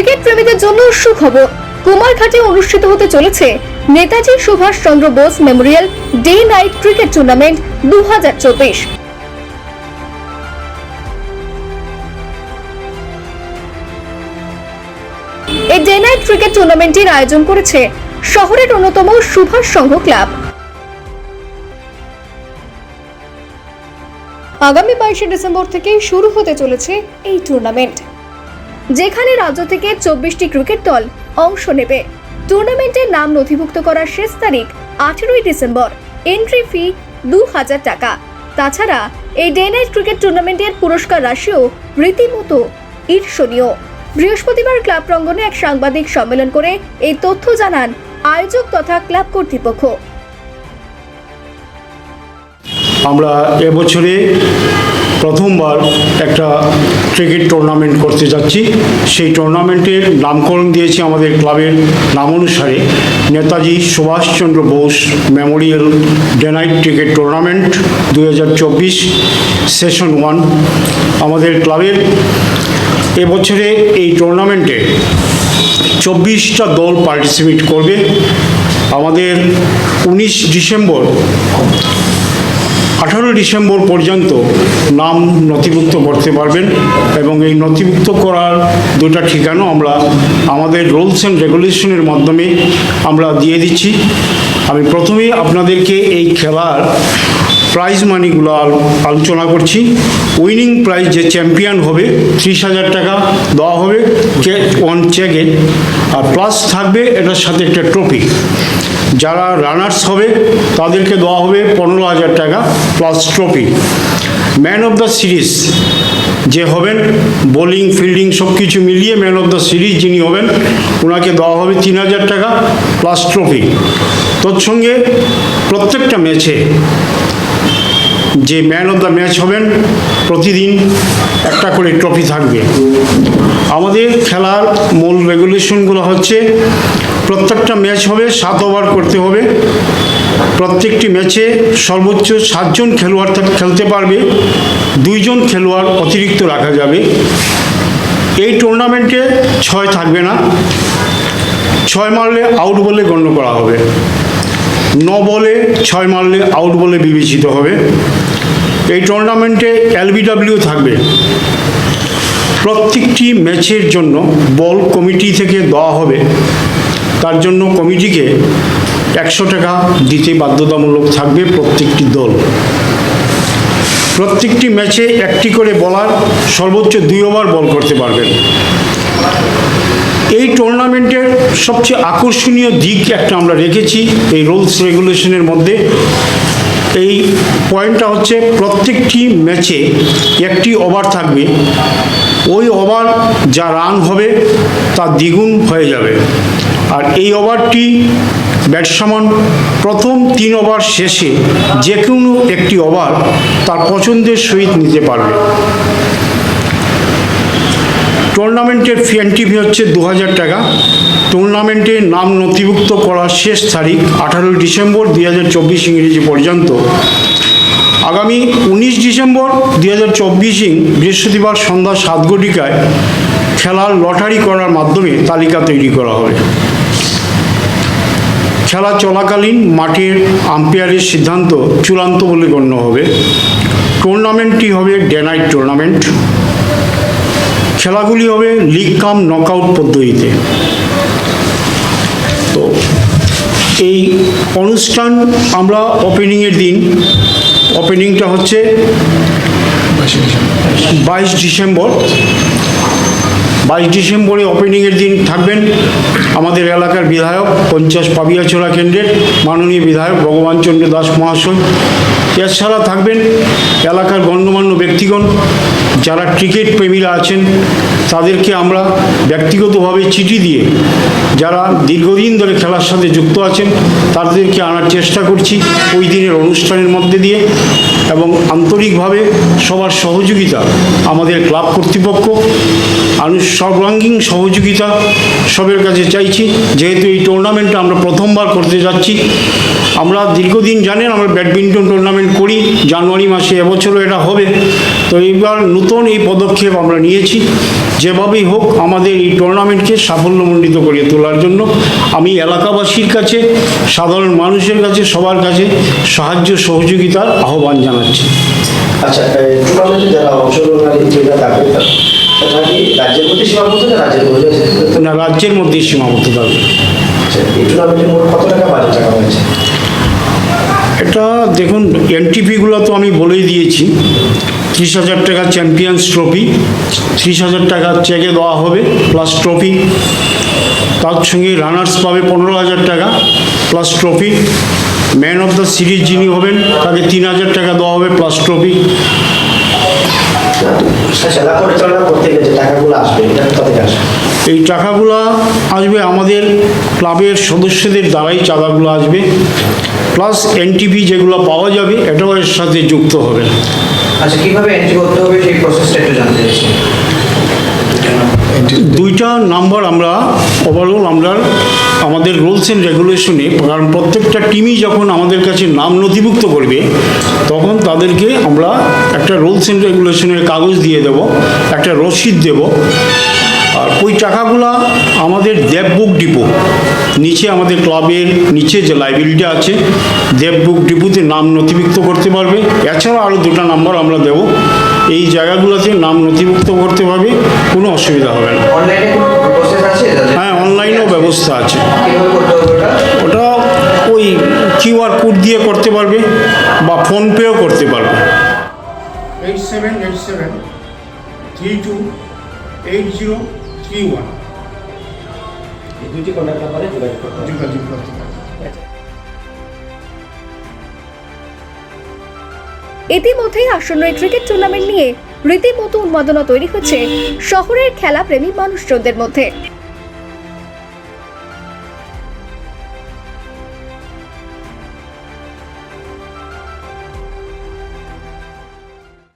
Cricket প্রেমীদের জন্য সুখবর। কুমারঘাটে অনুষ্ঠিত হতে চলেছে Netaji Subhash Chandra Bose memorial day night cricket tournament দু এই ডে নাইট ক্রিকেট টুর্নামেন্টের আয়োজন করেছে শহরের অন্যতম সুভাষ সংঘ ক্লাব। আগামী বাইশে ডিসেম্বর থেকে শুরু হতে চলেছে এই টুর্নামেন্ট। যেখানে রাজ্য থেকে চব্বিশটি ক্রিকেট দল অংশ নেবে। টুর্নামেন্টের নাম নথিভুক্ত করার শেষ তারিখ আঠেরোই ডিসেম্বর। এন্ট্রি ফি দু হাজার টাকা। তাছাড়া এই ডে নাইট ক্রিকেট টুর্নামেন্টের পুরস্কার রাশিও রীতিমতো ঈর্ষণীয়। বৃহস্পতিবার ক্লাব প্রাঙ্গণে এক সাংবাদিক সম্মেলন করে এই তথ্য জানান আয়োজক তথা ক্লাব কর্তৃপক্ষ। আমরা এবছরে প্রথমবার একটা ক্রিকেট টুর্নামেন্ট করতে যাচ্ছি। সেই টুর্নামেন্টের নামকরণ দিয়েছি আমাদের ক্লাবের নাম অনুসারে Netaji Subhashchandra Bose memorial day night cricket tournament দু হাজার চব্বিশ সেশন ওয়ান আমাদের ক্লাবের। এবছরে এই টুর্নামেন্টে চব্বিশটা দল পার্টিসিপেট করবে। আমাদের উনিশ ডিসেম্বর আঠারো ডিসেম্বর পর্যন্ত নাম নথিভুক্ত করতে পারবেন এবং এই নথিভুক্ত করার দুটা ঠিকানা আমরা আমাদের রুলস অ্যান্ড রেগুলেশনের মাধ্যমে আমরা দিয়ে দিচ্ছি। আমি প্রথমেই আপনাদেরকে এই খেলার প্রাইজ মানিগুলো আল- আলোচনা করছি। উইনিং প্রাইজ যে চ্যাম্পিয়ন হবে, ত্রিশ হাজার টাকা দেওয়া হবে চেক ওয়ান চেকে আর প্লাস থাকবে, এটার সাথে একটা ট্রফি যারা রানার্স হবে, তাদেরকে দেওয়া হবে পনেরো হাজার টাকা plus trophy man of the series যে হবেন বোলিং ফিল্ডিং সব কিছু মিলিয়ে ম্যান অফ দ্য সিরিজ যিনি হবেন ওনাকে দেওয়া হবে তিন হাজার টাকা প্লাস ট্রফি তৎসঙ্গে প্রত্যেকটা ম্যাচে যে ম্যান অফ দ্য ম্যাচ হবেন, প্রতিদিন একটা করে ট্রফি থাকবে। আমাদের খেলার মূল রেগুলেশনগুলো হচ্ছে, প্রত্যেকটা ম্যাচ হবে, সাত ওভার করতে হবে। প্রত্যেকটি ম্যাচে সর্বোচ্চ সাতজন খেলোয়াড় খেলতে পারবে। দুইজন খেলোয়াড় অতিরিক্ত রাখা যাবে। এই টুর্নামেন্টে ছয় থাকবে না। ছয় মারলে আউট বলে গণ্য করা হবে। ন বলে, ছয় মারলে আউট বলে বিবেচিত হবে। এই টুর্নামেন্টে এলবিডব্লিউ থাকবে। প্রত্যেকটি ম্যাচের জন্য বল কমিটি থেকে দেওয়া হবে। তার জন্য কমিটিকে একশো টাকা দিতে বাধ্যতামূলক থাকবে প্রত্যেকটি দল। প্রত্যেকটি ম্যাচে একটি করে বলার সর্বোচ্চ দুই ওভার বল করতে পারবেন। এই টুর্নামেন্টের সবচেয়ে আকর্ষণীয় দিক একটা আমরা রেখেছি, এই রুলস রেগুলেশনের মধ্যে। এই পয়েন্টটা হচ্ছে প্রত্যেকটি ম্যাচে একটি ওভার থাকবে। ওই ওভার যা রান হবে, তা দ্বিগুণ হয়ে যাবে। আর এই ওভারটি ব্যাটসম্যান প্রথম তিন ওভার শেষে যে কোনো একটি ওভার তার পছন্দের সহিত নিতে পারবে। টুর্নামেন্টের ফি এন্ট্রি হচ্ছে দু হাজার টাকা। টুর্নামেন্টের নাম নথিভুক্ত করার শেষ তারিখ আঠারোই ডিসেম্বর দুই হাজার চব্বিশ ইংরেজি পর্যন্ত। আগামী উনিশ ডিসেম্বর দুই হাজার চব্বিশ ইং বৃহস্পতিবার সন্ধ্যা সাত ঘটিকায় খেলার লটারি করার মাধ্যমে তালিকা তৈরি করা হবে খেলা চলাকালীন মাঠের আম্পায়ারের সিদ্ধান্ত চূড়ান্ত বলে গণ্য হবে। টুর্নামেন্টটি হবে ডে নাইট টুর্নামেন্ট খেলাগুলি হবে লিগ কাম নকআউট পদ্ধতিতে। তো এই অনুষ্ঠান আমরা ওপেনিংয়ের দিন ওপেনিংটা হচ্ছে বাইশ ডিসেম্বর। বাইশ ডিসেম্বরে ওপেনিংয়ের দিন থাকবেন আমাদের এলাকার বিধায়ক পঞ্চাশ পাবিয়াছোড়া কেন্দ্রের মাননীয় বিধায়ক ভগবান চন্দ্র দাস মহাশয়। এছাড়া থাকবেন এলাকার গণ্যমান্য ব্যক্তিগণ যারা ক্রিকেট প্রেমীরা আছেন, তাদেরকে আমরা ব্যক্তিগতভাবে চিঠি দিয়ে যারা দীর্ঘদিন ধরে খেলার সাথে যুক্ত আছেন, তাদেরকে আনার চেষ্টা করছি। ওই দিনের অনুষ্ঠানের মধ্যে দিয়ে এবং আন্তরিকভাবে সবার সহযোগিতা আমাদের ক্লাব কর্তৃপক্ষ আনু সর্বাঙ্গীন সহযোগিতা সবের কাছে চাইছি। যেহেতু এই টুর্নামেন্টটা আমরা প্রথমবার করতে যাচ্ছি, আমরা দীর্ঘদিন জানেন আমরা ব্যাডমিন্টন টুর্নামেন্ট করি, জানুয়ারি মাসে এবছরও এটা হবে। তো এইবার নতুন এই পদক্ষেপ আমরা নিয়েছি। যেভাবেই হোক আমাদের এই টুর্নামেন্টকে সাফল্যমণ্ডিত করে তোলার জন্য আমি এলাকাবাসীর কাছে, সাধারণ মানুষের কাছে, সবার কাছে সাহায্য সহযোগিতার আহ্বান জানাচ্ছি আচ্ছা টুর্নামেন্টে যারা অংশগ্রহণকারী ক্রীড়া থাকবে তারা কি রাজ্যের মধ্যে সীমাবদ্ধ না রাজ্যের আছে? না রাজ্যের মধ্যেই সীমাবদ্ধ থাকবে আচ্ছা, এই টুর্নামেন্টে মোট কত টাকা বাজেট টাকা হয়েছে? এটা দেখুন এনটিপিগুলো তো আমি বলেই দিয়েছি। ত্রিশ হাজার টাকা চ্যাম্পিয়ন্স ট্রফি ত্রিশ হাজার টাকা চেকে দেওয়া হবে প্লাস ট্রফি তার সঙ্গে রানার্স পাবে পনেরো হাজার টাকা plus trophy man of the series যিনি হবেন তাকে তিন হাজার টাকা দেওয়া হবে প্লাস ট্রফি এই টাকাগুলো আসবে আমাদের ক্লাবের সদস্যদের দ্বারাই চাঁদাগুলো আসবে। প্লাস এনটিপি যেগুলো পাওয়া যাবে এটাও এর সাথে যুক্ত হবে। আচ্ছা কীভাবে এন্ট্রি করতে হবে সেই প্রসেসটা একটু জানতে চাইছি। দুইটা নাম্বার আমরা ওভারঅল আমরা আমাদের রুলস অ্যান্ড রেগুলেশনে কারণ প্রত্যেকটা টিমই যখন আমাদের কাছে নাম নথিভুক্ত করবে তখন তাদেরকে আমরা একটা রুলস অ্যান্ড রেগুলেশনের কাগজ দিয়ে দেব একটা রসিদ দেব। আর ওই টাকাগুলা আমাদের দেববুক ডিপো নিচে আমাদের ক্লাবের নিচে যে লাইব্রেরিটা আছে দেববুক ডিপোতে নাম নথিভুক্ত করতে পারবে। এছাড়াও আরও দুটো নাম্বার আমরা দেব। এই জায়গাগুলোতে নাম নথিভুক্ত করতে পারবে কোনো অসুবিধা হবে না। অনলাইনে হ্যাঁ অনলাইনেও ব্যবস্থা আছে। ওটা ওই কিউআর কোড দিয়ে করতে পারবে বা ফোনপেও করতে পারবে। Eight seven eight seven three two eight zero three one. দুইটি কন্ট্যাক্ট নাম্বারে যোগাযোগ করতে যোগাযোগ করতে পারবে ইতিমধ্যেই আসন্ন এই ক্রিকেট টুর্নামেন্ট নিয়ে রীতিমতো উন্মাদনা তৈরি হচ্ছে শহরের খেলাপ্রেমী মানুষজনদের মধ্যে।